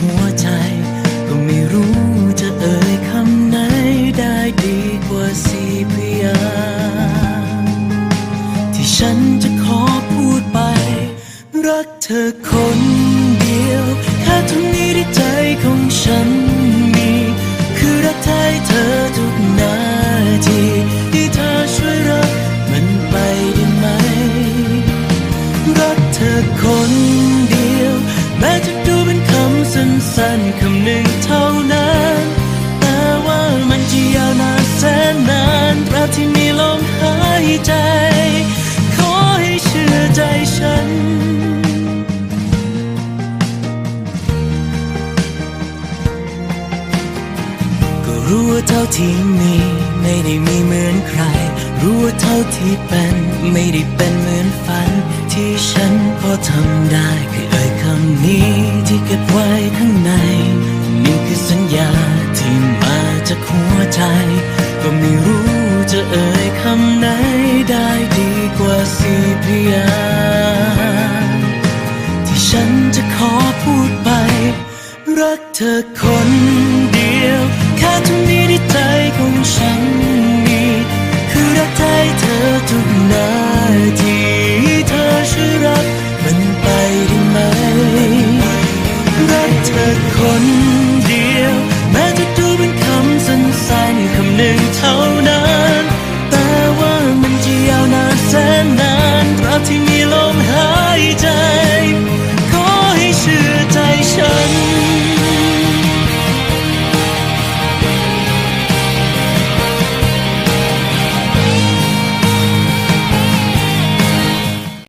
หัวใจ ก็ไม่รู้จะเอ่ยคำไหนได้ดีกว่าสี่พยางที่ฉันจะขอพูดไป รักเธอคนเดียว แค่ท่านี้ที่ใจของฉันมี คือรักแท้เธอทุกนาทีที่เธอช่วยรักมันไปได้ไหม รักเธอคนเดียว สั้นคำหนึ่งเท่านั้น แต่ว่ามันจะยาวนานแสนนานตราที่มีลมหายใจ ขอให้เชื่อใจฉันก็รู้ว่าเท่าที่มีไม่ได้มีเหมือนใคร รู้ว่าเท่าที่เป็นไม่ได้เป็นเหมือนฝัน ที่ฉันพอทำได้คือเอ่ยคำ ใจ ก็ไม่รู้จะเอ่ยคำไหนได้ดีกว่าสี่พยางที่ฉันจะขอพูดไป รักเธอคนเดียว แค่ท่านี้ที่ใจของฉันมีคือรักแท้เธอทุกนาทีเธอช่วยรักมันไปได้ไหม รักเธอคน